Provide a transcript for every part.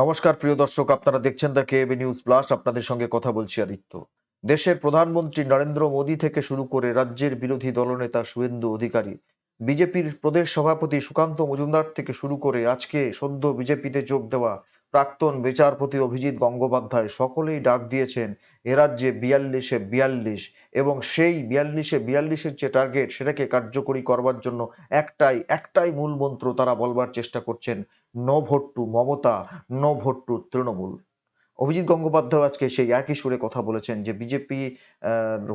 নমস্কার, প্রিয় দর্শক, আপনারা দেখছেন দ্য কেএবি নিউজ প্লাস আপনাদের সঙ্গে কথা বলছি আদিত্য। দেশের প্রধানমন্ত্রী নরেন্দ্র মোদী থেকে শুরু করে রাজ্যের বিরোধী দলনেতা শুভেন্দু অধিকারী, বিজেপির প্রদেশ সভাপতি সুকান্ত মজুমদার থেকে শুরু করে আজকে সদ্য বিজেপিতে যোগ দেওয়া প্রাক্তন বিচারপতি অভিজিৎ গঙ্গোপাধ্যায় সকলেই ডাক দিয়েছেন, এ রাজ্যে বিয়াল্লিশে বিয়াল্লিশ এবং সেই বিয়াল্লিশে বিয়াল্লিশের যে টার্গেট সেটাকে কার্যকরী করবার জন্য একটাই একটাই মূল মন্ত্র তারা বলবার চেষ্টা করছেন, no vote to Mamata, no vote to Trinamool. Abhijit Gangopadhyay আজকে সেই একই সুরে কথা বলেছেন যে বিজেপি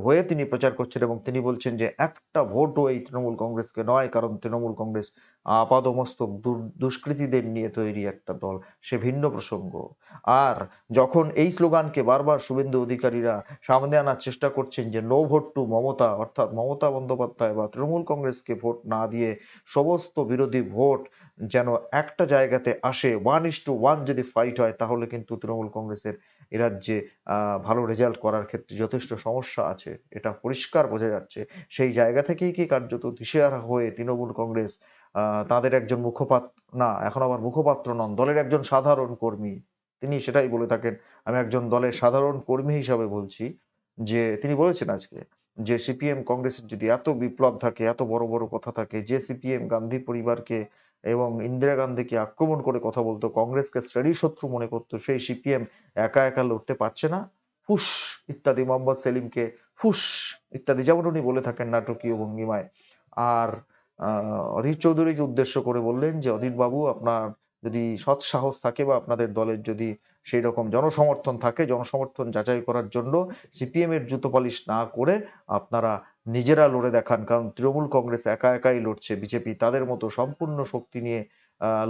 হয়ে তিনি প্রচার করছেন এবং তিনি বলছেন যে একটা ভোটও এই তৃণমূল কংগ্রেসকে নয়, কারণ তৃণমূল কংগ্রেস আপাদমস্তক দুর- দুষ্কৃতীদের নিয়ে তৈরি একটা দল। সে ভিন্ন প্রসঙ্গ। আর যখন এই স্লোগানকে বারবার শুভেন্দু অধিকারীরা সামনে আনার চেষ্টা করছেন যে নো ভোট টু মমতা, অর্থাৎ মমতা বন্দ্যোপাধ্যায় বা তৃণমূল কংগ্রেসকে ভোট না দিয়ে সমস্ত বিরোধী ভোট যেন একটা জায়গাতে আসে ওয়ান ইস টু ওয়ান যদি ফাইট হয়, তাহলে কিন্তু তৃণমূল কংগ্রেসের এ রাজ্যে ভালো রেজাল্ট করার ক্ষেত্রে যথেষ্ট সমস্যা আছে। এটা পরিষ্কার বোঝা যাচ্ছে। সেই জায়গা থেকেই কি কার্যত দিশেহারা হয়ে তৃণমূল কংগ্রেস তাদের একজন মুখপাত্র না, এখন আবার মুখপাত্র নন, দলের একজন সাধারণ কর্মী। তিনি সেটাই বলে থাকেন, আমি একজন দলের সাধারণ কর্মী হিসাবে বলছি, যে তিনি বলেছেন আজকে যে সিপিএম কংগ্রেসের যদি এত বিপ্লব থাকে, এত বড় বড় কথা থাকে, যে সিপিএম গান্ধী পরিবারকে এবং ইন্দিরা গান্ধীকে আক্রমণ করে কথা বলতো, কংগ্রেসকে শ্রেণি শত্রু মনে করতো, সেই সিপিএম একা একা লড়তে পারছে না। ফুস, ইত্যাদি, মোহাম্মদ সেলিমকে ফুস, ইত্যাদি, যেমন উনি বলে থাকেন নাটকীয় ভঙ্গিমায়। আর অধীর চৌধুরীকে উদ্দেশ্য করে বললেন যে অধীর বাবু আপনার যদি সৎ সাহস থাকে বা আপনাদের দলের যদি সেই রকম জনসমর্থন থাকে, জনসমর্থন যাচাই করার জন্য সিপিএম এর জুতো পালিশ না করে আপনারা নিজেরা লড়ে দেখান। কারণ তৃণমূল কংগ্রেস একা একাই লড়ছে, বিজেপি তাদের মতো সম্পূর্ণ শক্তি নিয়ে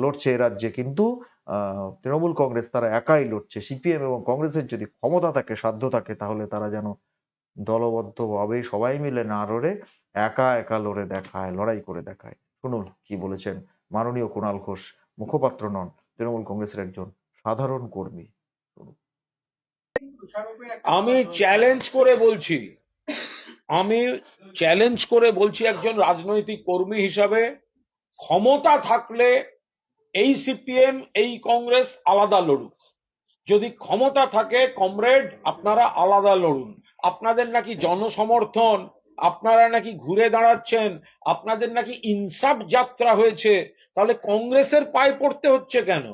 লড়ছে এ রাজ্যে। কিন্তু তৃণমূল কংগ্রেস তারা একাই লড়ছে। সিপিএম এবং কংগ্রেসের যদি ক্ষমতা থাকে, সাধ্য থাকে, তাহলে তারা যেন দলবদ্ধভাবে সবাই মিলে না লড়ে, একা একা লড়ে দেখায়, লড়াই করে দেখায়। শুনুন কি বলেছেন মাননীয় কুণাল ঘোষ। মুখপাত্র নন, তৃণমূল কংগ্রেসের একজন সাধারণ কর্মী। আমি চ্যালেঞ্জ করে বলছি। আমি চ্যালেঞ্জ করে বলছি একজন রাজনৈতিক কর্মী হিসাবে, ক্ষমতা থাকলে এই সিপিএম, এই কংগ্রেস আলাদা লড়ুক। যদি ক্ষমতা থাকে, কমরেড, আপনারা আলাদা লড়ুন। আপনাদের নাকি জনসমর্থন আপনারা নাকি ঘুরে দাঁড়াচ্ছেন, আপনাদের নাকি ইনসাফ যাত্রা হয়েছে, তাহলে কংগ্রেসের পায়ে পড়তে হচ্ছে কেন?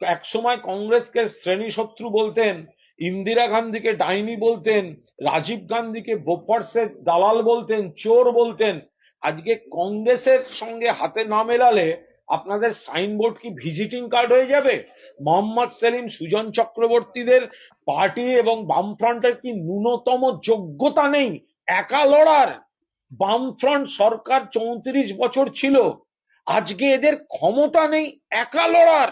একসময় কংগ্রেসকে শ্রেণি শত্রু বলতেন, ইন্দিরা গান্ধীকে ডাইনি বলতেন, রাজীব গান্ধীকে বোফর্সের দালাল বলতেন, চোর বলতেন। আজকে কংগ্রেসের সঙ্গে হাতে না মেলালে আপনাদের সাইনবোর্ড কি ভিজিটিং কার্ড হয়ে যাবে? মোহাম্মদ সেলিম, সুজন চক্রবর্তীদের পার্টি এবং বামফ্রন্টের কি ন্যূনতম যোগ্যতা নেই? একা লড়ার। বামফ্রন্ট সরকার চৌত্রিশ বছর ছিল। আজকে এদের ক্ষমতা নেই একা লড়ার।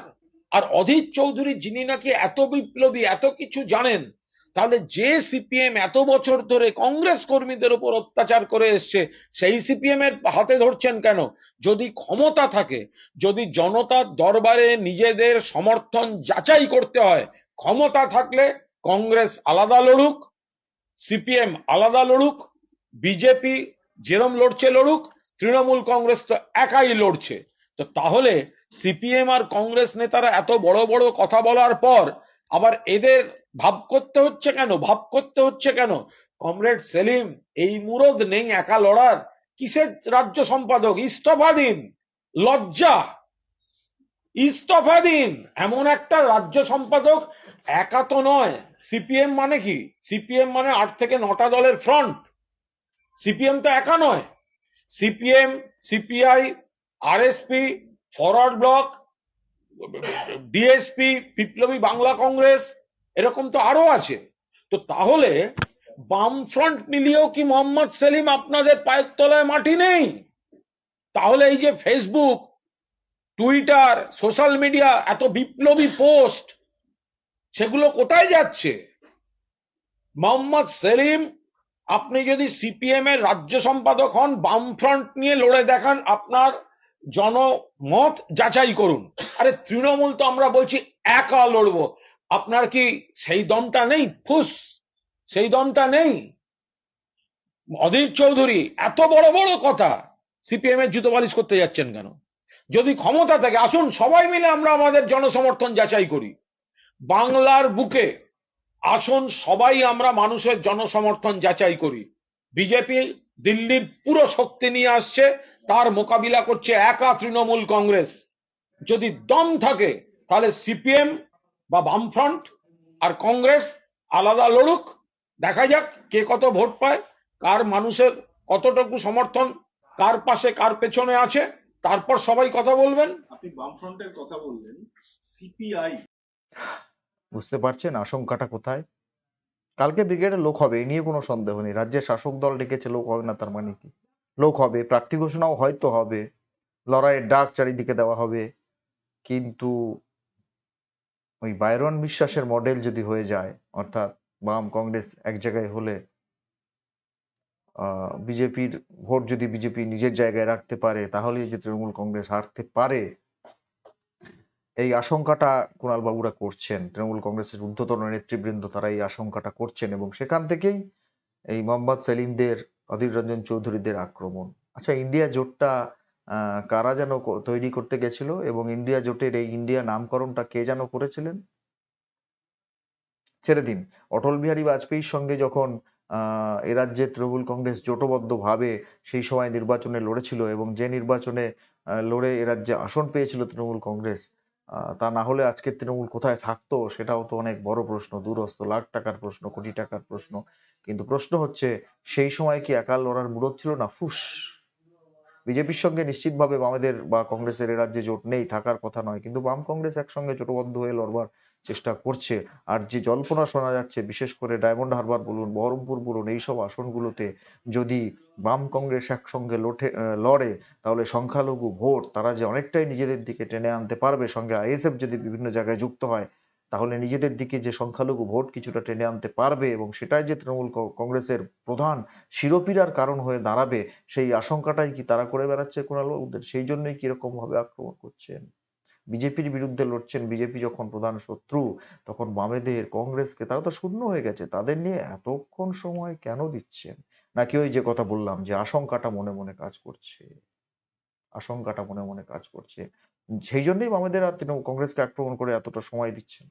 আর অধীর চৌধুরী যিনি নাকি এত বিপ্লবী, এত কিছু জানেন, তাহলে যে সিপিএম এত বছর ধরে কংগ্রেস কর্মীদের উপর অত্যাচার করে এসছে, সেই সিপিএম এর হাতে ধরছেন কেন? যদি ক্ষমতা থাকে, যদি জনতার দরবারে নিজেদের সমর্থন যাচাই করতে হয়, ক্ষমতা থাকলে কংগ্রেস আলাদা লড়ুক সিপিএম আলাদা লড়ুক, বিজেপি যেরম লড়ছে লড়ুক, তৃণমূল কংগ্রেস তো একাই লড়ছে। তো তাহলে সিপিএম আর কংগ্রেস নেতারা এত বড় বড় কথা বলার পর আবার এদের ভাব করতে হচ্ছে কেন? ভাব করতে হচ্ছে কেন? কমরেড সেলিম, এই মুরদ নেই একা লড়ার। কিসের রাজ্য সম্পাদক? ইস্তফা দিন। লজ্জা। ইস্তফা দিন। এমন একটা রাজ্য সম্পাদক একা তো নয়। সিপিএম মানে কি? সিপিএম মানে আট থেকে নটা দলের ফ্রন্ট সিপিএম তো একা নয়। CPM, CPI RSP forward bloc DSP Biplobi Bangla Congress, এরকম তো আরও আছে। তো তাহলে বামফ্রন্ট মিলিয়েও কি মোহাম্মদ সেলিম আপনাদের পায়ের তলায় মাটি নেই? তাহলে এই যে ফেসবুক টুইটার সোশ্যাল মিডিয়া এত বিপ্লবী পোস্ট সেগুলো কোথায় যাচ্ছে? মোহাম্মদ সেলিম, আপনি যদি সিপিএম এর রাজ্য সম্পাদক হন, বামফ্রন্ট নিয়ে লড়ে দেখান, আপনার জনমত যাচাই করুন। আরে তৃণমূল তো আমরা বলছি একা লড়বো। আপনার কি সেই দমটা নেই? ফুস! সেই দমটা নেই। অধীর চৌধুরী, এত বড় বড় কথা! সিপিএম এর জুতো বালিশ করতে যাচ্ছেন কেন? যদি ক্ষমতা থাকে, আসুন, সবাই মিলে আমরা আমাদের জনসমর্থন যাচাই করি। বাংলার বুকে আসন সবাই আমরা মানুষের জনসমর্থন যাচাই করি। বিজেপি দিল্লির পুরো শক্তি নিয়ে আসছে, তার মোকাবিলা করছে একা তৃণমূল কংগ্রেস। যদি দম থাকে, তাহলে সিপিএম বা বামফ্রন্ট আর কংগ্রেস আলাদা লড়ুক। দেখা যাক কে কত ভোট পায়, কার মানুষের কতটুকু সমর্থন, কার পাশে কার পেছনে আছে, তারপর সবাই কথা বলবেন। আপনি বামফ্রন্টের কথা বললেন, সিপিআই বুঝতে পারছেন আশঙ্কাটা কোথায়? কালকে ব্রিগেডে লোক হবে এই নিয়ে কোনো সন্দেহ নেই। রাজ্যের শাসক দল ডেকেছে, লোক হবে না তার মানে কি? লোক হবে, প্রার্থী ঘোষণাও হয়তো হবে, লড়াইয়ের ডাক চারিদিকে দেওয়া হবে, কিন্তু ওই বাইরন বিশ্বাসের মডেল যদি হয়ে যায়, অর্থাৎ বাম কংগ্রেস এক জায়গায় হলে বিজেপির ভোট যদি বিজেপি নিজের জায়গায় রাখতে পারে, তাহলেই যে তৃণমূল কংগ্রেস হারতে পারে এই আশঙ্কাটা কুণাল বাবুরা করছেন। তৃণমূল কংগ্রেসের ঊর্ধ্বতন নেতৃবৃন্দ তারা এই আশঙ্কাটা করছেন এবং সেখান থেকেই এই মোহাম্মদ সেলিমদের, অধীর রঞ্জন চৌধুরীদের আক্রমণ। আচ্ছা ইন্ডিয়া জোটটা কারা যেন তৈরি করতে গেছিল এবং ইন্ডিয়া জোটের এই ইন্ডিয়া নামকরণটা কে যেন করেছিলেন? ছেড়ে দিন। অটল বিহারী বাজপেয়ীর সঙ্গে যখন আহ এ রাজ্যে তৃণমূল কংগ্রেস জোটবদ্ধ ভাবে সেই সময় নির্বাচনে লড়েছিল এবং যে নির্বাচনে লড়ে এ রাজ্যে আসন পেয়েছিল তৃণমূল কংগ্রেস তা না হলে আজকে তৃণমূল কোথায় থাকতো সেটাও তো অনেক বড় প্রশ্ন দূরস্থ লাখ টাকার প্রশ্ন, কোটি টাকার প্রশ্ন। কিন্তু প্রশ্ন হচ্ছে, সেই সময় কি একাল লড়ার মুরত ছিল না? ফুস! বিজেপির সঙ্গে নিশ্চিতভাবে বামেদের বা কংগ্রেসের এ রাজ্যে জোট নেই থাকার কথা নয়। কিন্তু বাম কংগ্রেস একসঙ্গে জোটবদ্ধ হয়ে লড়বার চেষ্টা করছে। আর যে জল্পনা শোনা যাচ্ছে বিশেষ করে ডায়মন্ড হারবার বলুন বহরমপুর বলুন এইসব আসনগুলোতে যদি বাম কংগ্রেস একসঙ্গে আহ, লড়ে তাহলে সংখ্যালঘু ভোট তারা যে অনেকটাই নিজেদের দিকে টেনে আনতে পারবে। সঙ্গে আইএসএফ যদি বিভিন্ন জায়গায় যুক্ত হয় তাহলে নিজেদের দিকে যে সংখ্যালঘু ভোট কিছুটা টেনে আনতে পারবে এবং সেটাই যে তৃণমূল কংগ্রেসের প্রধান শিরোপীড়ার কারণ হয়ে দাঁড়াবে, সেই আশঙ্কাটাই কি তারা করে বেড়াচ্ছে কুণাল বাবুদের? সেই জন্যই কীরকম ভাবে আক্রমণ করছেন? বিজেপির বিরুদ্ধে লড়ছেন বিজেপি যখন প্রধান শত্রু, তখন বামেদের কংগ্রেসকে তারা তো শূন্য হয়ে গেছে, তাদের নিয়ে এতক্ষণ সময় কেন দিচ্ছেন? নাকি ওই যে কথা বললাম যে আশঙ্কাটা মনে মনে কাজ করছে? আশঙ্কাটা মনে মনে কাজ করছে। সেই জন্যই বামেদের আর তৃণমূল কংগ্রেসকে আক্রমণ করে এতটা সময় দিচ্ছেন।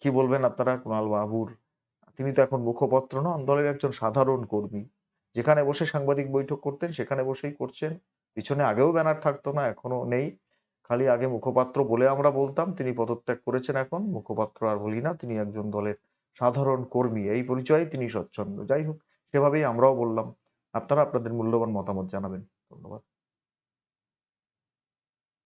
কি বলবেন আপনারা? কুণাল বাবুর? তিনি তো এখন মুখপত্র নন, দলের একজন সাধারণ কর্মী। যেখানে বসে সাংবাদিক বৈঠক করতেন, সেখানে বসেই করছেন। পিছনে আগেও ব্যানার থাকতো না এখনও নেই। খালি আগে মুখপাত্র বলে আমরা বলতাম, তিনি পদত্যাগ করেছেন এখন। মুখপাত্র আর বলি না, তিনি একজন দলের সাধারণ কর্মী। এই পরিচয়ে তিনি স্বচ্ছন্দ। যাই হোক, সেভাবেই আমরাও বললাম। আপনারা আপনাদের মূল্যবান মতামত জানাবেন। ধন্যবাদ।